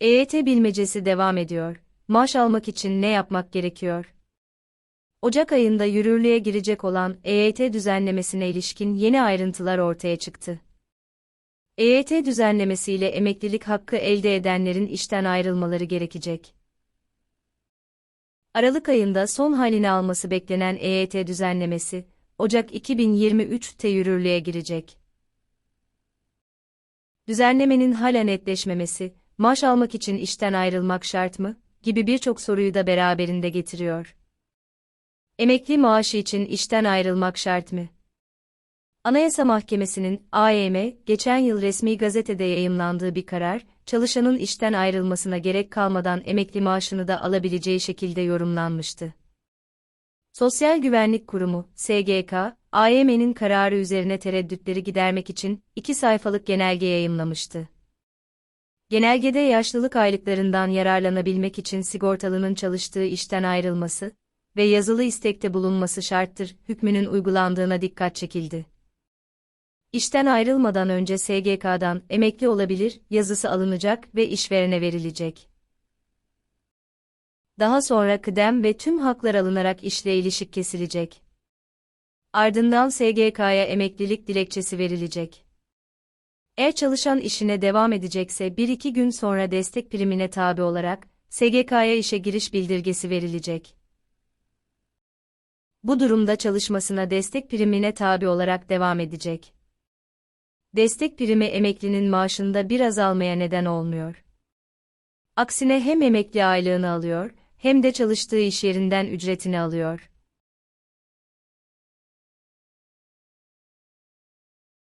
EYT bilmecesi devam ediyor. Maaş almak için ne yapmak gerekiyor? Ocak ayında yürürlüğe girecek olan EYT düzenlemesine ilişkin yeni ayrıntılar ortaya çıktı. EYT düzenlemesiyle emeklilik hakkı elde edenlerin işten ayrılmaları gerekecek. Aralık ayında son halini alması beklenen EYT düzenlemesi, Ocak 2023'te yürürlüğe girecek. Düzenlemenin hala netleşmemesi, maaş almak için işten ayrılmak şart mı, gibi birçok soruyu da beraberinde getiriyor. Emekli maaşı için işten ayrılmak şart mı? Anayasa Mahkemesi'nin AYM, geçen yıl resmi gazetede yayımlandığı bir karar, çalışanın işten ayrılmasına gerek kalmadan emekli maaşını da alabileceği şekilde yorumlanmıştı. Sosyal Güvenlik Kurumu, SGK, AYM'nin kararı üzerine tereddütleri gidermek için iki sayfalık genelge yayımlamıştı. Genelgede yaşlılık aylıklarından yararlanabilmek için sigortalının çalıştığı işten ayrılması ve yazılı istekte bulunması şarttır hükmünün uygulandığına dikkat çekildi. İşten ayrılmadan önce SGK'dan emekli olabilir yazısı alınacak ve işverene verilecek. Daha sonra kıdem ve tüm haklar alınarak işle ilişik kesilecek. Ardından SGK'ya emeklilik dilekçesi verilecek. Eğer çalışan işine devam edecekse 1-2 gün sonra destek primine tabi olarak SGK'ya işe giriş bildirgesi verilecek. Bu durumda çalışmasına destek primine tabi olarak devam edecek. Destek primi emeklinin maaşında bir azalmaya neden olmuyor. Aksine hem emekli aylığını alıyor, hem de çalıştığı iş yerinden ücretini alıyor.